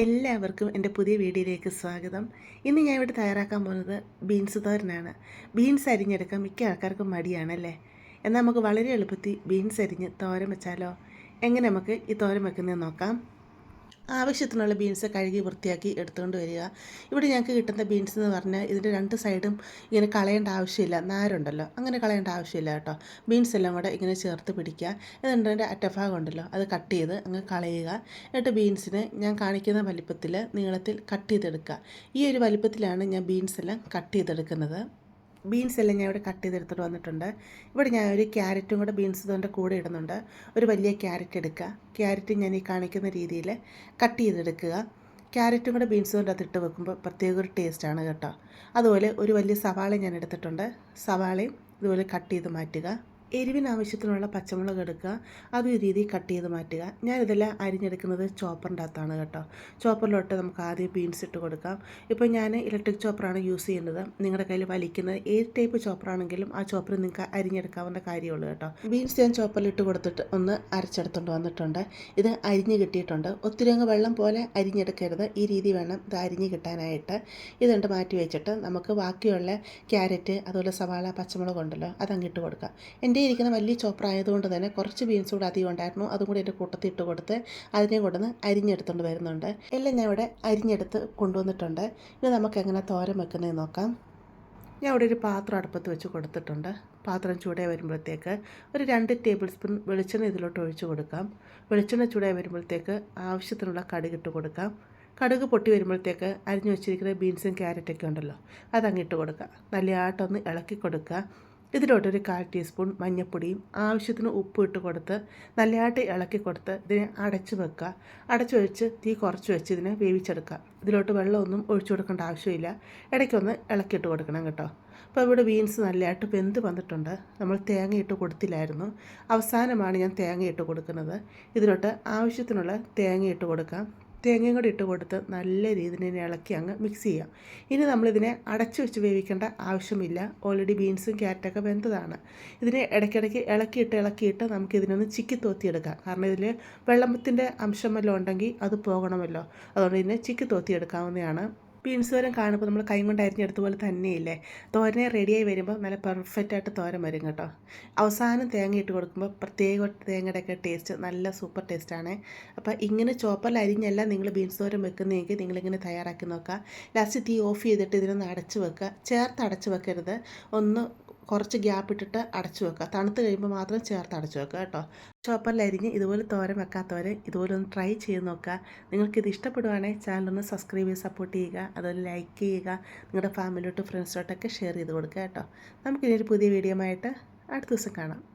എല്ലാവർക്കും എന്റെ പുതിയ വീഡിയോയിലേക്ക് സ്വാഗതം. ഇന്ന് ഞാൻ ഇവിടെ തയ്യാറാക്കാൻ പോകുന്നത് ബീൻസ് തോരനാണ്. ബീൻസ് അരിഞ്ഞെടുക്കാൻ മിക്ക ആൾക്കാർക്കും മടിയാണല്ലേ? എന്നാൽ നമുക്ക് വളരെ എളുപ്പത്തിൽ ബീൻസ് അരിഞ്ഞ് തോരൻ വെച്ചാലോ? എങ്ങനെ നമുക്ക് ഈ തോരൻ വെക്കുന്നത് നോക്കാം. ആവശ്യത്തിനുള്ള ബീൻസ് കഴുകി വൃത്തിയാക്കി എടുത്തുകൊണ്ട് വരിക. ഇവിടെ ഞങ്ങൾക്ക് കിട്ടുന്ന ബീൻസ് എന്ന് പറഞ്ഞാൽ ഇതിന്റെ രണ്ട് സൈഡും ഇങ്ങനെ കളയേണ്ട ആവശ്യമില്ല. നാരുണ്ടല്ലോ. അങ്ങനെ കളയേണ്ട ആവശ്യമില്ല കേട്ടോ. ബീൻസ് എല്ലാം കൂടെ ഇങ്ങനെ ചേർത്ത് പിടിക്കുക. എന്നിട്ട് അതിന്റെ അറ്റഭാഗം ഉണ്ടല്ലോ അത് കട്ട് ചെയ്ത് അങ്ങ് കളയുക. എന്നിട്ട് ബീൻസിന് ഞാൻ കാണിക്കുന്ന വലിപ്പത്തിൽ നീളത്തിൽ കട്ട് ചെയ്തെടുക്കുക. ഈ ഒരു വലിപ്പത്തിലാണ് ഞാൻ ബീൻസ് എല്ലാം കട്ട് ചെയ്തെടുക്കുന്നത്. ബീൻസ് എല്ലാം ഞാൻ ഇവിടെ കട്ട് ചെയ്തെടുത്തിട്ട് വന്നിട്ടുണ്ട്. ഇവിടെ ഞാൻ ഒരു ക്യാരറ്റും കൂടെ ബീൻസ് ഇതിന്റെ കൂടെ ഇടുന്നുണ്ട്. ഒരു വലിയ ക്യാരറ്റ് എടുക്കുക. ക്യാരറ്റ് ഞാൻ ഈ കാണിക്കുന്ന രീതിയിൽ കട്ട് ചെയ്തെടുക്കുക. ക്യാരറ്റും കൂടെ ബീൻസ് കൊണ്ട് അതിട്ട് വെക്കുമ്പോൾ പ്രത്യേക ഒരു ടേസ്റ്റാണ് കേട്ടോ. അതുപോലെ ഒരു വലിയ സവാള ഞാൻ എടുത്തിട്ടുണ്ട്. സവാളയും ഇതുപോലെ കട്ട് ചെയ്ത് മാറ്റുക. എരിവിന് ആവശ്യത്തിനുള്ള പച്ചമുളക് എടുക്കുക. അത് ഈ രീതിയിൽ കട്ട് ചെയ്ത് മാറ്റുക. ഞാനിതെല്ലാം അരിഞ്ഞെടുക്കുന്നത് ചോപ്പറിന്റെ അകത്താണ് കേട്ടോ. ചോപ്പറിലോട്ട് നമുക്ക് ആദ്യം ബീൻസ് ഇട്ട് കൊടുക്കാം. ഇപ്പോൾ ഞാൻ ഇലക്ട്രിക് ചോപ്പറാണ് യൂസ് ചെയ്യുന്നത്. നിങ്ങളുടെ കയ്യിൽ വലിക്കുന്നത് ഏത് ടൈപ്പ് ചോപ്പറാണെങ്കിലും ആ ചോപ്പർ നിങ്ങൾക്ക് അരിഞ്ഞെടുക്കാവുന്ന കാര്യമുള്ളൂ കേട്ടോ. ബീൻസ് ഞാൻ ചോപ്പറിലിട്ട് കൊടുത്തിട്ട് ഒന്ന് അരച്ചെടുത്തുകൊണ്ട് വന്നിട്ടുണ്ട്. ഇത് അരിഞ്ഞ് കിട്ടിയിട്ടുണ്ട്. ഒത്തിരി അങ്ങ് വെള്ളം പോലെ അരിഞ്ഞെടുക്കരുത്. ഈ രീതി വേണം ഇത് അരിഞ്ഞ് കിട്ടാനായിട്ട്. ഇതുണ്ട് മാറ്റി വെച്ചിട്ട് നമുക്ക് ബാക്കിയുള്ള ക്യാരറ്റ് അതുപോലെ സവാള പച്ചമുളക് ഉണ്ടല്ലോ അതങ്ങിട്ട് കൊടുക്കാം. എന്റെ ഇരിക്കുന്ന വലിയ ചോപ്പർ ആയതുകൊണ്ട് തന്നെ കുറച്ച് ബീൻസ് കൂടെ അധികം ഉണ്ടായിരുന്നു. അതും കൂടി എന്റെ കൂട്ടത്തിൽ ഇട്ട് കൊടുത്ത് അതിനെ കൊണ്ടുവന്ന് അരിഞ്ഞെടുത്തുകൊണ്ട് വരുന്നുണ്ട്. എല്ലാം ഞാൻ ഇവിടെ അരിഞ്ഞെടുത്ത് കൊണ്ടുവന്നിട്ടുണ്ട്. ഇനി നമുക്ക് എങ്ങനെ തോരൻ വെക്കുന്നത് നോക്കാം. ഞാൻ ഇവിടെ ഒരു പാത്രം അടുപ്പത്ത് വെച്ച് കൊടുത്തിട്ടുണ്ട്. പാത്രം ചൂടായി വരുമ്പോഴത്തേക്ക് ഒരു രണ്ട് ടേബിൾ സ്പൂൺ വെളിച്ചെണ്ണ ഇതിലോട്ട് ഒഴിച്ച് കൊടുക്കാം. വെളിച്ചെണ്ണ ചൂടായി വരുമ്പോഴത്തേക്ക് ആവശ്യത്തിനുള്ള കടുക് ഇട്ട് കൊടുക്കാം. കടുക് പൊട്ടി വരുമ്പോഴത്തേക്ക് അരിഞ്ഞു വെച്ചിരിക്കുന്ന ബീൻസും ക്യാരറ്റൊക്കെ ഉണ്ടല്ലോ അതങ്ങിട്ട് കൊടുക്കുക. നല്ലതായിട്ടൊന്ന് ഇളക്കി കൊടുക്കുക. ഇതിലോട്ടൊരു കാൽ ടീസ്പൂൺ മഞ്ഞൾപ്പൊടിയും ആവശ്യത്തിന് ഉപ്പ് ഇട്ട് കൊടുത്ത് നല്ലതായിട്ട് ഇളക്കി കൊടുത്ത് ഇതിനെ അടച്ച് വെക്കുക. അടച്ചു വെച്ച് തീ കുറച്ച് വെച്ച് ഇതിനെ വേവിച്ചെടുക്കുക. ഇതിലോട്ട് വെള്ളമൊന്നും ഒഴിച്ചു കൊടുക്കേണ്ട ആവശ്യമില്ല. ഇടയ്ക്കൊന്ന് ഇളക്കിയിട്ട് കൊടുക്കണം കേട്ടോ. അപ്പോൾ ഇവിടെ ബീൻസ് നല്ലതായിട്ട് വെന്ത് വന്നിട്ടുണ്ട്. നമ്മൾ തേങ്ങ ഇട്ട് കൊടുത്തില്ലായിരുന്നു. അവസാനമാണ് ഞാൻ തേങ്ങ ഇട്ട് കൊടുക്കുന്നത്. ഇതിലോട്ട് ആവശ്യത്തിനുള്ള തേങ്ങ ഇട്ട് കൊടുക്കാം. തേങ്ങയും കൂടി ഇട്ട് കൊടുത്ത് നല്ല രീതിയിൽ ഇളക്കി അങ്ങ് മിക്സ് ചെയ്യാം. ഇനി നമ്മളിതിനെ അടച്ചു വെച്ച് വേവിക്കേണ്ട ആവശ്യമില്ല. ഓൾറെഡി ബീൻസും ക്യാരറ്റൊക്കെ വെന്തതാണ്. ഇതിനെ ഇടയ്ക്കിടയ്ക്ക് ഇളക്കിയിട്ട് ഇളക്കിയിട്ട് നമുക്ക് ഇതിനൊന്ന് ചിക്കി തോത്തിയെടുക്കാം. കാരണം ഇതിൽ വെള്ളത്തിന്റെ അംശം വല്ലതും ഉണ്ടെങ്കിൽ അത് പോകണമല്ലോ. അതുകൊണ്ട് ഇതിനെ ചിക്കി തോത്തിയെടുക്കാവുന്നതാണ്. ബീൻസ് തോരൻ കാണുമ്പോൾ നമ്മൾ കൈ കൊണ്ട് അരിഞ്ഞെടുത്ത പോലെ തന്നെയില്ലേ? തോരനെ റെഡിയായി വരുമ്പോൾ നല്ല പെർഫെക്റ്റ് ആയിട്ട് തോരൻ വരും കേട്ടോ. അവസാനം തേങ്ങ ഇട്ട് കൊടുക്കുമ്പോൾ പ്രത്യേക തേങ്ങയുടെയൊക്കെ ടേസ്റ്റ് നല്ല സൂപ്പർ ടേസ്റ്റാണ് അപ്പോൾ ഇങ്ങനെ ചോപ്പറിൽ അരിഞ്ഞല്ല നിങ്ങൾ ബീൻസ് തോരൻ വെക്കുന്നതെങ്കിൽ നിങ്ങളിങ്ങനെ തയ്യാറാക്കി നോക്കുക. ലാസ്റ്റ് തീ ഓഫ് ചെയ്തിട്ട് ഇതിനൊന്ന് അടച്ച് വെക്കുക. ചേർത്ത് അടച്ച് വെക്കരുത്. ഒന്ന് കുറച്ച് ഗ്യാപ്പ് ഇട്ടിട്ട് അടച്ചു വെക്കുക. തണുത്ത് കഴിയുമ്പോൾ മാത്രം ചേർത്ത് അടച്ചു വെക്കുക കേട്ടോ. ചോപ്പല്ലരിഞ്ഞ് ഇതുപോലെ തോരൻ വെക്കാത്തവർ ഇതുപോലെ ഒന്ന് ട്രൈ ചെയ്ത് നോക്കുക. നിങ്ങൾക്കിത് ഇഷ്ടപ്പെടുവാണെങ്കിൽ ചാനലൊന്ന് സബ്സ്ക്രൈബ് ചെയ്ത് സപ്പോർട്ട് ചെയ്യുക. അതുപോലെ ലൈക്ക് ചെയ്യുക. നിങ്ങളുടെ ഫാമിലിയോട്ടും ഫ്രണ്ട്സിലോട്ടൊക്കെ ഷെയർ ചെയ്ത് കൊടുക്കുക കേട്ടോ. നമുക്കിനി ഒരു പുതിയ വീഡിയോ ആയിട്ട് അടുത്ത ദിവസം കാണാം.